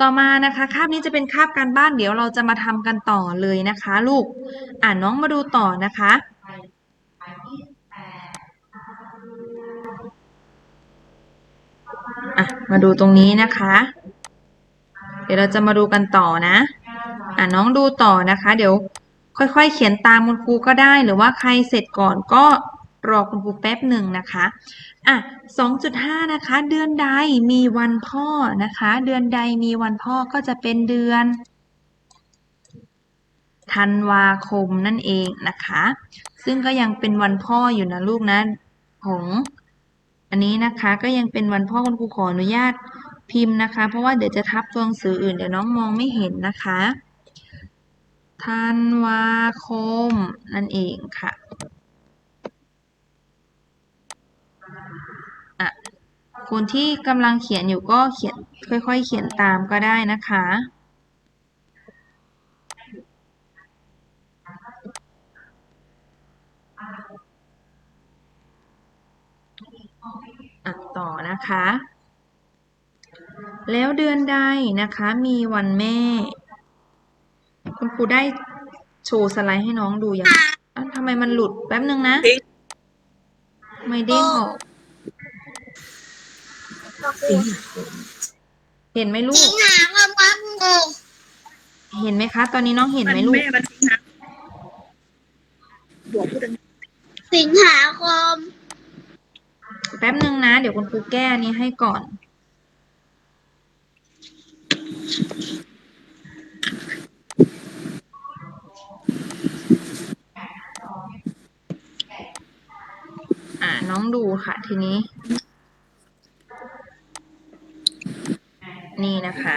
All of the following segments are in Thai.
ต่อมานะคะคาบนี้จะเป็นคาบการบ้านเดี๋ยวเราจะมาทำกันต่อเลยนะคะ ลูกอ่านน้องมาดูต่อนะคะอะมาดูตรงนี้นะคะ เดี๋ยวเราจะมาดูกันต่อนะ อะน้องดูต่อนะคะ เดี๋ยวค่อยๆ เขียนตามคุณครูก็ได้ หรือว่าใครเสร็จก่อนก็ รอคุณครูแป๊บหนึ่งนะคะอะ2.5 นะคะ เดือนใดมีวันพ่อนะคะ เดือนใดมีวันพ่อก็จะเป็นเดือนธันวาคมนั่นเองนะคะ ซึ่งก็ยังเป็นวันพ่ออยู่นะลูกนะของอันนี้นะคะก็ยังเป็นวันพ่อคุณครูขออนุญาตพิมพ์นะคะ เพราะว่าเดี๋ยวจะทับตัวหนังสืออื่นเดี๋ยวน้องมองไม่เห็นนะคะธันวาคมนั่นเองค่ะอะ คนที่กำลังเขียนอยู่ก็เขียนค่อย ๆ เขียนตามก็ได้นะคะ อะต่อนะคะ แล้วเดือนใดนะคะมีวันแม่ คุณครูได้โชว์สไลด์ให้น้องดูยังอะทำไมมันหลุดแป๊บนึงนะ ไม่เด้งออก เห็นไหมลูสิกงหาคมครับครูเห็นไหมคะ ตอนนี้น้องเห็นมันไหมลูก แม่มันสิงหาบวกพูดดังสิงหาคมแป๊บนึงนะ เดี๋ยวคุณครูแก้อันนี้ให้ก่อน อ่าน้องดูค่ะทีนี้ นี่นะคะ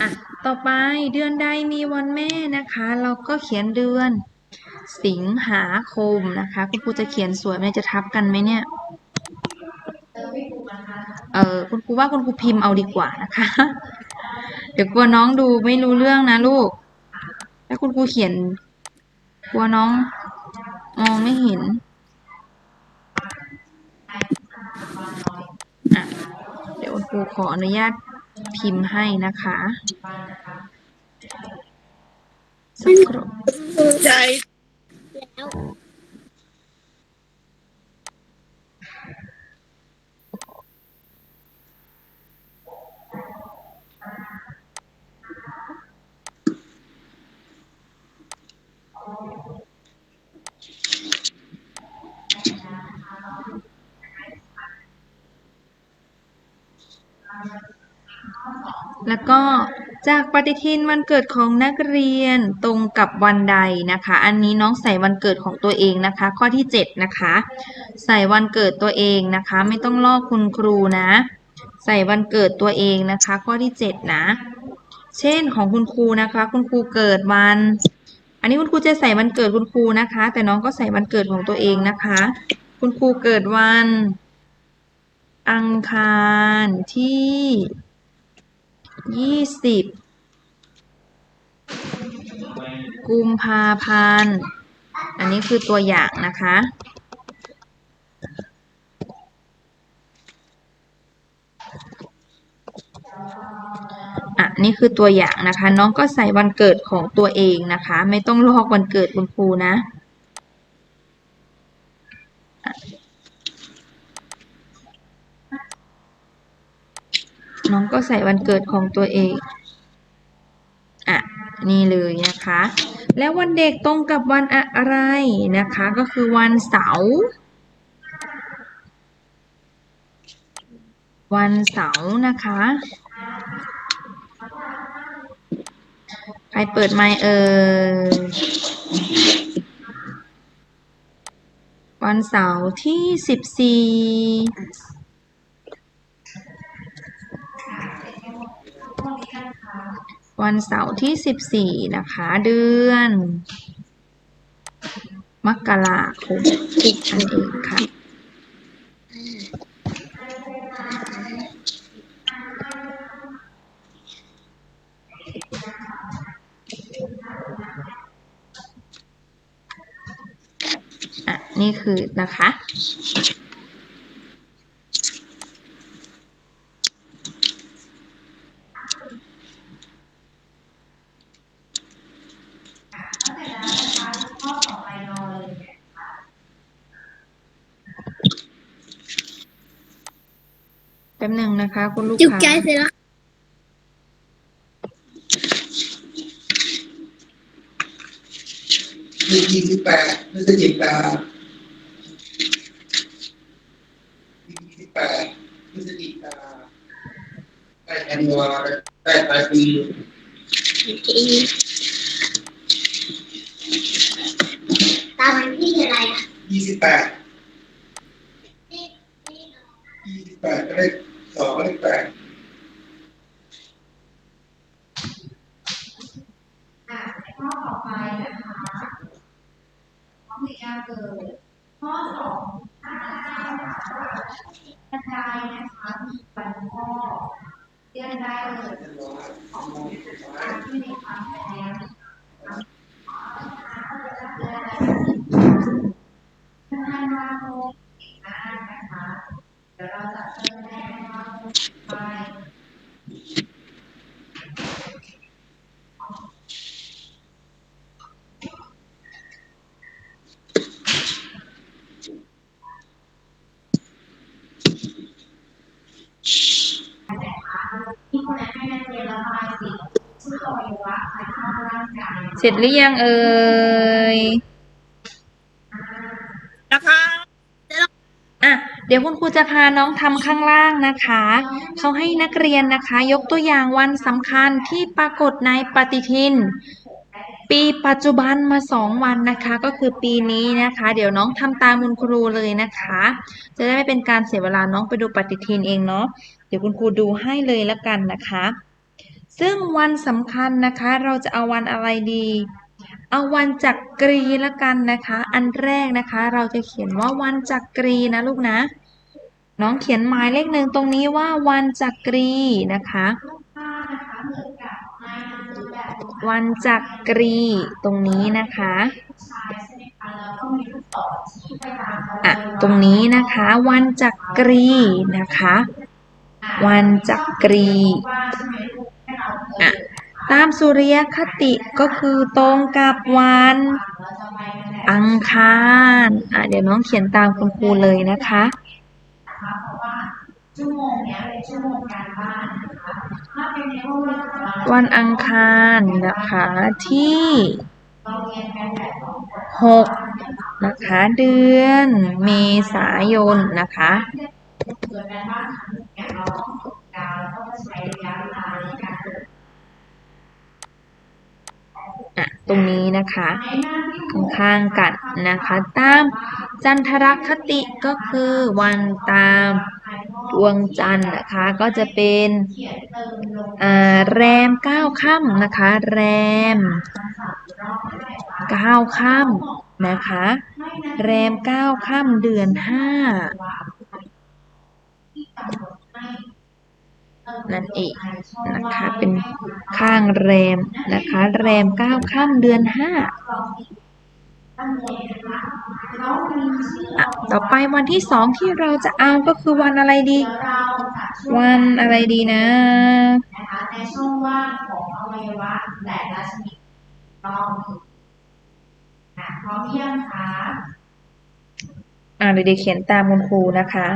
อะ ต่อไปเดือนใดมีวันแม่นะคะ เราก็เขียนเดือน สิงหาคมนะคะคุณครูจะเขียนสวยไหมจะทับกันไหมเนี่ย เออคุณครูว่าคุณครูพิมพ์เอาดีกว่านะคะ เดี๋ยวกลัวน้องดูไม่รู้เรื่องนะลูก ถ้าคุณครูเขียน กลัวน้องมองไม่เห็น อะ เดี๋ยวคุณค รูขออนุญาตพิมพ์ให้นะคะสักครู่ ใจแล้ว แล้วก็จากปฏิทินวันเกิดของนักเรียนตรงกับวันใดนะคะ อันนี้น้องใส่วันเกิดของตัวเองนะคะ ข้อที่ 7 นะคะ ใส่วันเกิดตัวเองนะคะ ไม่ต้องลอกคุณครูนะ ใส่วันเกิดตัวเองนะคะ ข้อที่ 7 นะ เช่นของคุณครูนะคะ คุณครูเกิดวัน อันนี้คุณครูจะใส่วันเกิดคุณครูนะคะ แต่น้องก็ใส่วันเกิดของตัวเองนะคะ คุณครูเกิดวัน อังคารที่ ยี่สิบกุมภาพันธ์ อันนี้คือตัวอย่างนะคะ อะ นี่คือตัวอย่างนะคะ น้องก็ใส่วันเกิดของตัวเองนะคะ ไม่ต้องลอกวันเกิดคุณครูนะ น้องก็ใส่วันเกิดของตัวเอง อะ นี่เลยนะคะ แล้ววันเด็กตรงกับวันอะไรนะคะ ก็คือวันเสาร์วันเสาร์นะคะ ใครเปิดไมค์เอ่ยวันเสาร์ที่สิบสี่ วันเสาร์ที่สิบสี่นะคะ เดือน มกราคมนั่นเองค่ะ อะ นี่คือนะคะ ป๊บหนึ่งนะ คะคุณลูกจุกค้าใจเสร็จแล้วยี่ยี่สิบแปดพฤศจิกายี่สิบแปดพฤศจิกาใกล้ธันวาใกล้ปลายปีตามมันที่อะไรอะยี่สิบแปดยี่สิบแปดก็ได้สองก็ได้แปด อะข้อต่อไปนะคะข้อที่ยากเกินข้อสองถ้าได้นะคะกระจายนะคะมีปันข้อเรียนได้เลย ธันวาสองสิบสาม ตามที่มีความแข็งธันวาคมอีกมากนะคะ เดี๋ยวเราจะเริ่มแรกว่าไป ที่คนให้นักเรียนระบายสีชื่ออวัยวะภายนอกร่างกาย เสร็จหรือยังเอ่ยนะคะอะเดี๋ยวคุณครูจะพาน้องทำข้างล่างนะคะ เขาให้นักเรียนนะคะ ยกตัวอย่างวันสำคัญที่ปรากฏในปฏิทิน ปีปัจจุบันมาสองวันนะคะ ก็คือปีนี้นะคะ เดี๋ยวน้องทำตามคุณครูเลยนะคะ จะได้ไม่เป็นการเสียเวลาน้องไปดูปฏิทินเองเนาะเดี๋ยวคุณครูดูให้เลยละกันนะคะ ซึ่งวันสำคัญนะคะเราจะเอาวันอะไรดี เอาวันจักรีละกันนะคะ อันแรกนะคะ เราจะเขียนว่าวันจักรีนะลูกนะ น้องเขียนหมายเลขหนึ่งตรงนี้ว่าวันจักรีนะคะ วันจักรีตรงนี้นะคะอะตรงนี้นะคะวันจักรีนะคะ วันจักรี ตามสุริยคติก็คือตรงกับวัน อังคารอะเดี๋ยวน้องเขียนตามคุณครูเลยนะคะวันอังคารนะคะที่หกนะคะเดือนเมษายนนะคะ ตรงนี้นะคะข้างๆกันนะคะ ตามจันทรคติก็คือวันตามดวงจันทร์นะคะก็จะเป็นแรมเก้าค่ำนะคะ แรมคำศัพท์รอบไม่ได้ว่าเก้าค่ำนะคะ แรมเก้าค่ำเดือนห้า ว่าที่กำหนดให้ติม นั่นเองนะคะ เป็นข้างแรมนะคะ แรมเก้าค่ำเดือนห้าตั้งใจนะคะแล้วมีชื่ออะต่อไปวันที่สองที่เราจะเอาก็คือวันอะไรดี วันอะไรดีนะนะคะในช่องว่างของอวัยวะแต่ละชนิดต้องอะพร้อมหรือยังคะอ่าเด็กๆเขียนตามคุณครูนะคะ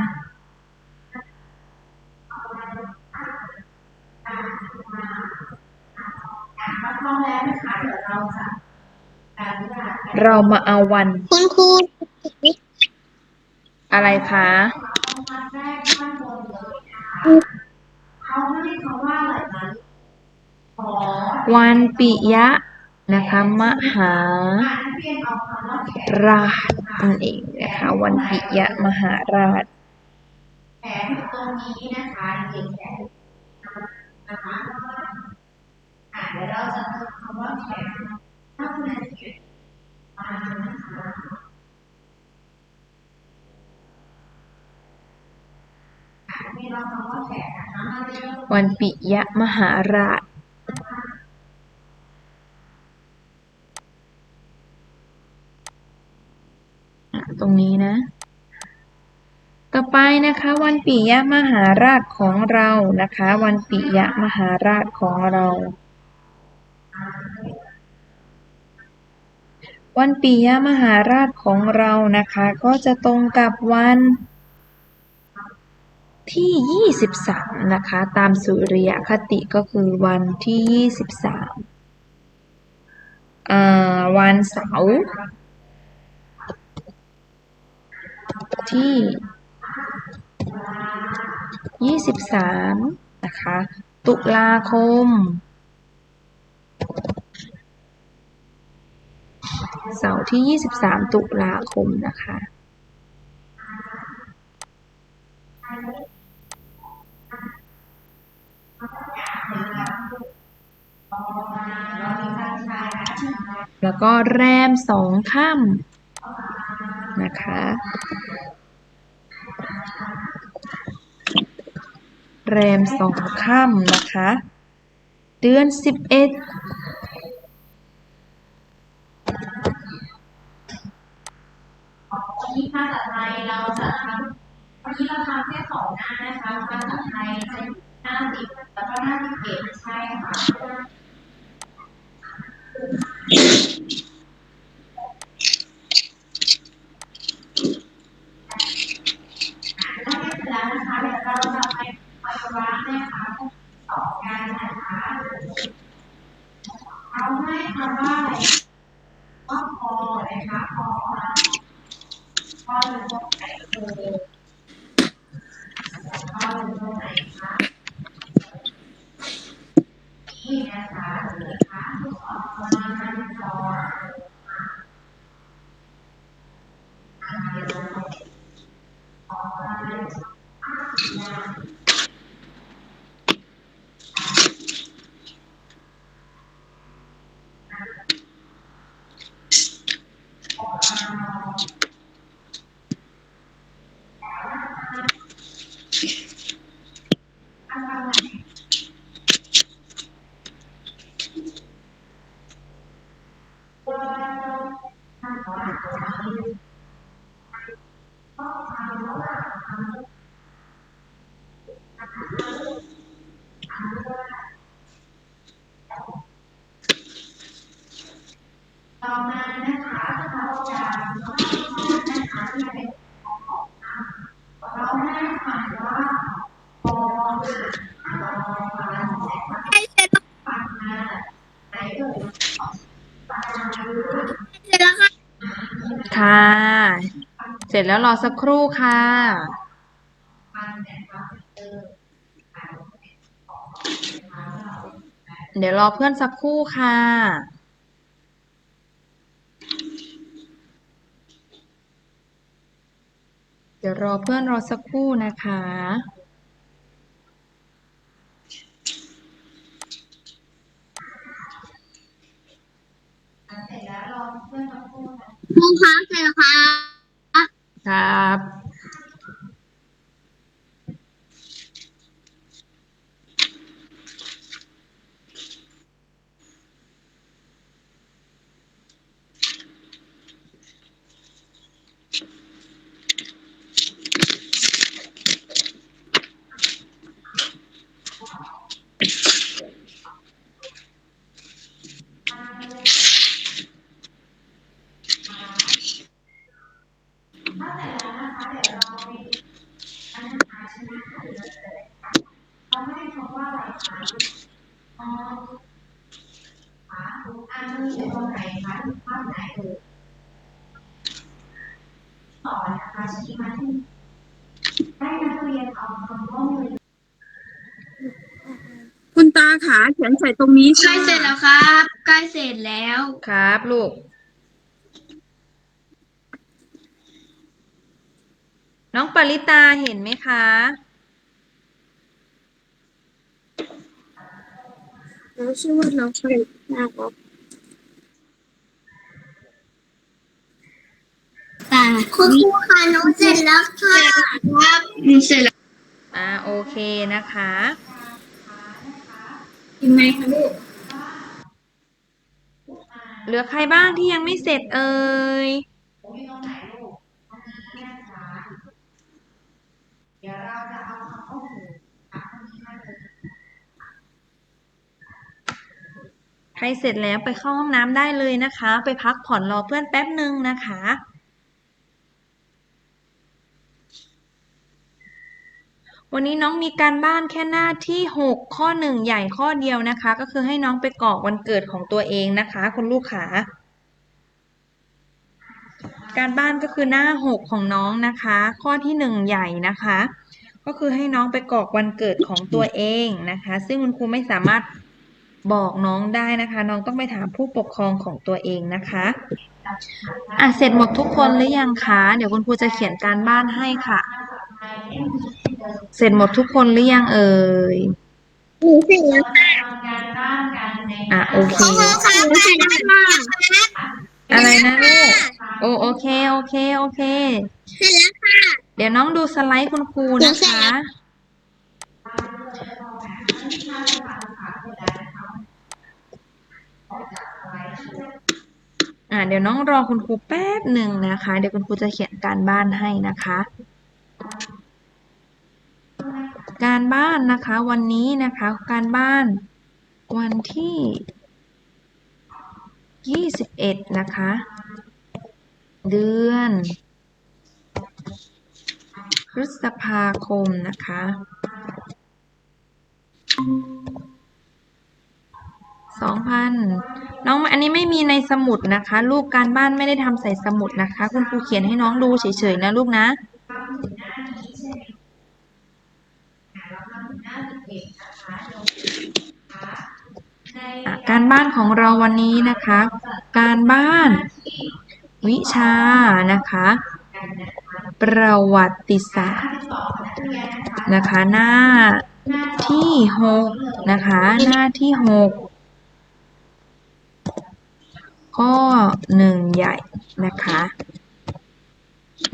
ถ้าพร้อมแล้วนะคะ เดี๋ยวเราจะการวิจารณ์เรามาเอาวัน คุณครูอะไรคะวันแรกข้างบนเลยนะคะเขาให้คำว่าอะไรนะขอวันปิยะนะคะ มหา อ่านนักเรียนเอาคำว่าแขกราชนั่นเองนะคะวันปิยะมหาราช แขกตรงนี้นะคะเด็กแขกนะคะอะเดี๋ยวเราจะทำคำว่าแขก ถ้าคุณนักเรียนมานะคะอะมีเราคำว่าแขกนะคะมาเรียวันปิยะมหาราช ตรงนี้นะ ต่อไปนะคะ วันปิยะมหาราชของเรานะคะ วันปิยะมหาราชของเรา วันปิยมหาราชของเรานะคะ ก็จะตรงกับวันที่ 23 นะคะ ตามสุริยคติก็คือวันที่ 23อ่าวันเสาร์ที่ 23 นะคะ ตุลาคม เสาร์ที่ 23 ตุลาคมนะคะ แล้วก็แรมสองค่ำนะคะ แรมสองค่ำนะคะ เดือนสิบเอ็ด ค่ะ เสร็จแล้วรอสักครู่ค่ะ เดี๋ยวรอเพื่อนสักครู่ค่ะเดี๋ยวรอเพื่อนรอสักครู่นะคะ เสร็จแล้วรอเพื่อนมาพูดนะ ครูคะเจอค่ะครับ ถ้าเสร็จแล้วนะคะเดี๋ยวเราไปอันนั้นอาชนะค่ะ เดี๋ยวเราจะได้ค่ะเขาให้คำว่าอะไรคะอ๋อขาอันนี้อยู่ตรงไหนคะอยู่ภาพไหนเอ่ยต่อนะคะชี้มาที่ให้นักเรียนเอาคำว่ามือคุณตาขาเขียนใส่ตรงนี้ใกล้ค่ะเสร็จแล้วครับ ใกล้เสร็จแล้วครับ ลูก น้องปริตาเห็นไหมคะแล้วชื่อว่าน้องผลิตนะครับตาคุณครูค่ะน้องเสร็จแล้วค่ะครับเสร็จแล้วอ่าโอเคนะคะยังไงคะลูกเหลือใครบ้างที่ยังไม่เสร็จเอ่ยอยู่ตรงไหนลูกตรงนี้นะคะเดี๋ยวเราจะเอาคำว่าหูค่ะตรงนี้มาเลย ใครเสร็จแล้วไปเข้าห้องน้ำได้เลยนะคะ ไปพักผ่อนรอเพื่อนแป๊บหนึ่งนะคะวันนี้น้องมีการบ้านแค่หน้าที่หกข้อหนึ่งใหญ่ข้อเดียวนะคะ ก็คือให้น้องไปกรอกวันเกิดของตัวเองนะคะ คุณลูกขาการบ้านก็คือหน้าหกของน้องนะคะ ข้อที่หนึ่งใหญ่นะคะ ก็คือให้น้องไปกรอกวันเกิดของตัวเองนะคะ ซึ่งคุณครูไม่สามารถ บอกน้องได้นะคะ น้องต้องไปถามผู้ปกครองของตัวเองนะคะอะเสร็จหมดทุกคนหรือยังคะเดี๋ยวคุณครูจะเขียนการบ้านให้ค่ะ เสร็จหมดทุกคนหรือยังเอ่ยหนูเสร็จแล้วค่ะทำการบ้านกันในอะโอเคโอ้โหค่ะหนูเสร็จแล้วค่ะอะไรนะลูกโอโอเคโอเคโอเค เสร็จแล้วค่ะ เดี๋ยวน้องดูสไลด์คุณครูเดี๋นะยวเสร็จคะ อ่าเดี๋ยวน้องรอคุณครูแป๊บหนึ่งนะคะ เดี๋ยวคุณครูจะเขียนการบ้านให้นะคะ การบ้านนะคะวันนี้นะคะการบ้านวันที่ยี่สิบเอ็ดนะคะ เดือน พฤษภาคมนะคะ สองพันน้องอันนี้ไม่มีในสมุดนะคะ ลูกการบ้านไม่ได้ทำใส่สมุดนะคะ คุณครูเขียนให้น้องดูเฉยๆนะลูกนะอะการบ้านของเราวันนี้นะคะ การบ้าน วิชานะคะ ประวัติศาสตร์นะคะหน้าที่หกนะคะ หน้าที่หก ข้อหนึ่งใหญ่นะคะ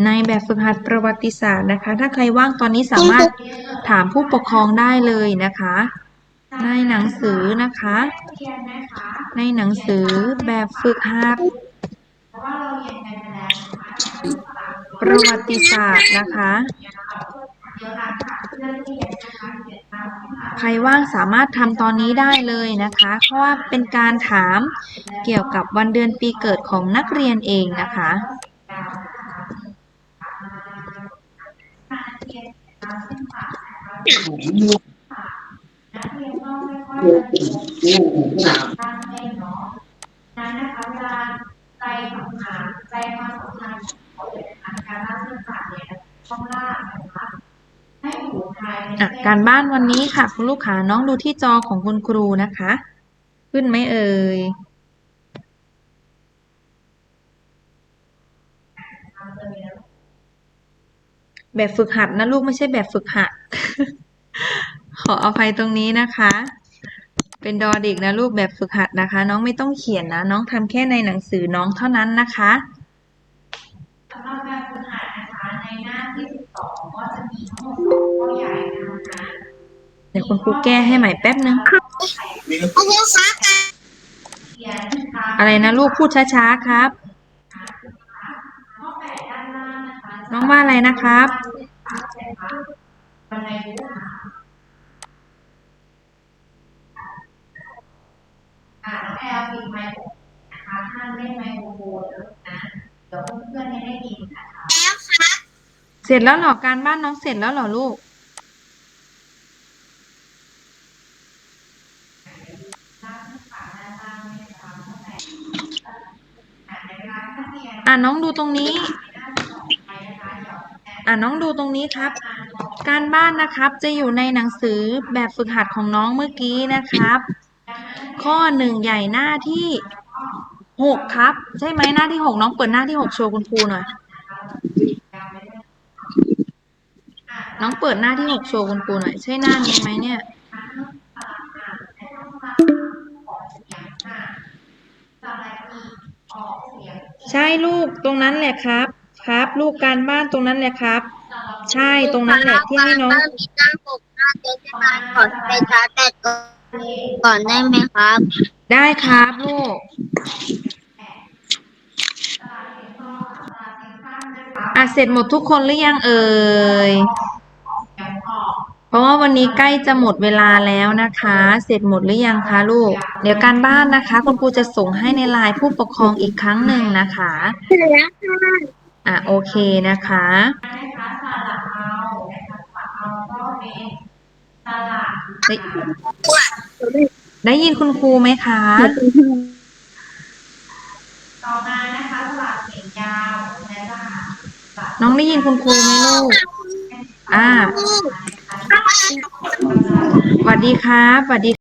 ในแบบฝึกหัดประวัติศาสตร์นะคะ ถ้าใครว่างตอนนี้สามารถถามผู้ปกครองได้เลยนะคะ ในหนังสือนะคะ ในหนังสือแบบฝึกหัดประวัติศาสตร์นะคะ ใครว่างสามารถทำตอนนี้ได้เลยนะคะ เพราะว่าเป็นการถามเกี่ยวกับวันเดือนปีเกิดของนักเรียนเองนะคะนั้นนะคะเวลาใจสำคัญใจความสำคัญของเขาเลยนะคะการล่าเส้นผ่านเนี่ยต้องล่า อะการบ้านวันนี้ค่ะ คุณลูกค้าน้องดูที่จอของคุณครูนะคะ ขึ้นไหมเอ่ยแบบฝึกหัดนะลูกไม่ใช่แบบฝึกหัด ขออภัยตรงนี้นะคะ เป็นดอเด็กนะลูกแบบฝึกหัดนะคะ น้องไม่ต้องเขียนนะ น้องทำแค่ในหนังสือน้องเท่านั้นนะคะ เดี๋ยวคุณครูแก้ให้ใหม่แป๊บนึงโอ้โหค่ะเขียนตามอะไรนะลูกพูดช้าๆครับข้อแปดด้านล่างนะคะน้องว่าอะไรนะครับบันไดเลื่อนค่ะอ่าน้องแอลปิดไมโครนะคะห้ามเล่นไมโครโฟนนะเดี๋ยวเพื่อนๆไม่ได้ยินนะคะแล้วค่ะ เสร็จแล้วเหรอการบ้านน้องเสร็จแล้วเหรอลูก อะน้องดูตรงนี้ อะน้องดูตรงนี้ครับ การบ้านนะครับจะอยู่ในหนังสือแบบฝึกหัดของน้องเมื่อกี้นะครับ ข้อหนึ่งใหญ่หน้าที่หกครับ ใช่ไหมหน้าที่หกน้องเปิดหน้าที่หกโชว์คุณครูหน่อย น้องเปิดหน้าที่หกโชว์คุณครูหน่อย ใช่หน้านี้ไหมเนี่ย ใช่ลูกตรงนั้นแหละครับ ครับ ลูกการบ้านตรงนั้นแหละครับ ใช่ตรงนั้นแหละที่ให้น้อง มีหน้าหกหน้าเจ็ดจะมาขอไปชาร์จแบตก่อนได้ไหมครับ ได้ครับลูกอะเสร็จหมดทุกคนหรือยังเอ่ยเพ ราะว่าวันนี้ใกล้จะหมดเวลาแล้วนะคะ เสร็จหมดหรือยังคะลูก เดี๋ยวการบ้านนะคะ คุณครูจะส่งให้ในไลน์ผู้ปกครองอีกครั้งหนึ่งนะคะเสร็จแล้วค่ะอะโอเคนะคะได้ได้ยินคุณครูไหมคะ ต่อมานะคะสลัดเสียงยาวและสลับน้องได้ยินคุณครูไหมลูก อ่า สวัสดีครับสวัสดี